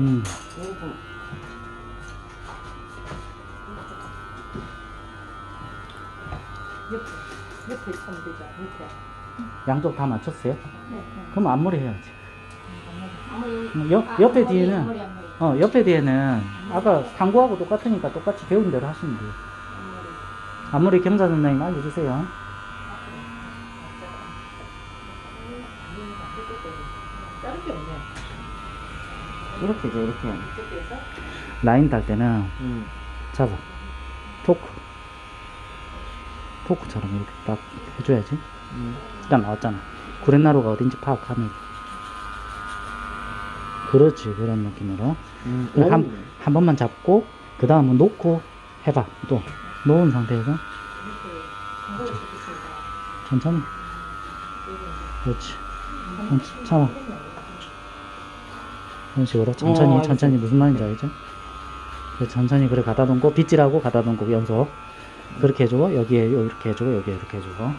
음. 옆에 옆에 되죠. 옆에. 양쪽 다 맞췄어요? 네. 네. 그럼 앞머리 해야지. 음, 옆, 옆에 앞머리, 뒤에는. 어, 옆에 뒤에는 아까 탐구하고 똑같으니까 똑같이 배운 대로 하시면 돼요. 앞머리. 앞머리 경사 선생님 알려주세요. 자를 게 없네. 이렇게 돼 이렇게 이렇게 해서 라인 달 때는 음. 잡아. 토크. 토크처럼 이렇게 딱 해줘야지. 음. 일단 나왔잖아. 구렛나루가 어딘지 파악하면. 그렇지, 그런 느낌으로. 음. 그 한, 한 번만 잡고, 그 다음은 놓고 해봐. 또. 놓은 상태에서. 천천히. 그렇지. 천천히 참아. 이런 식으로 천천히, 어, 천천히 무슨 말인지 알죠? 그래, 천천히 그래 갖다 놓고, 빗질하고 갖다 놓고 연속. 그렇게 해주고, 여기에 이렇게 해주고, 여기에 이렇게 해주고.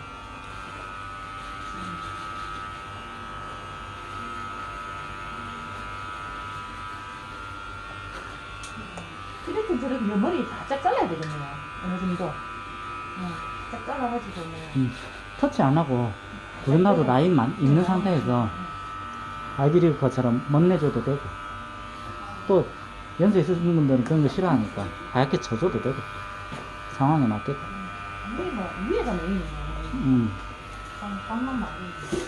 이렇게 저렇게 옆머리 바짝 잘라야 되겠네요. 어느 정도. 어, 딱 잘라가지고 뭐. 음, 터치 안 하고, 구렛나루 라인만 있는 상태에서 아이비리 것처럼 멋내줘도 되고 또 연세 있으신 분들은 그런 거 싫어하니까 하얗게 쳐줘도 되고 상황에 맞게끔 우리 뭐 위에가 메인이네. 음. 빵, 빵만 만들지.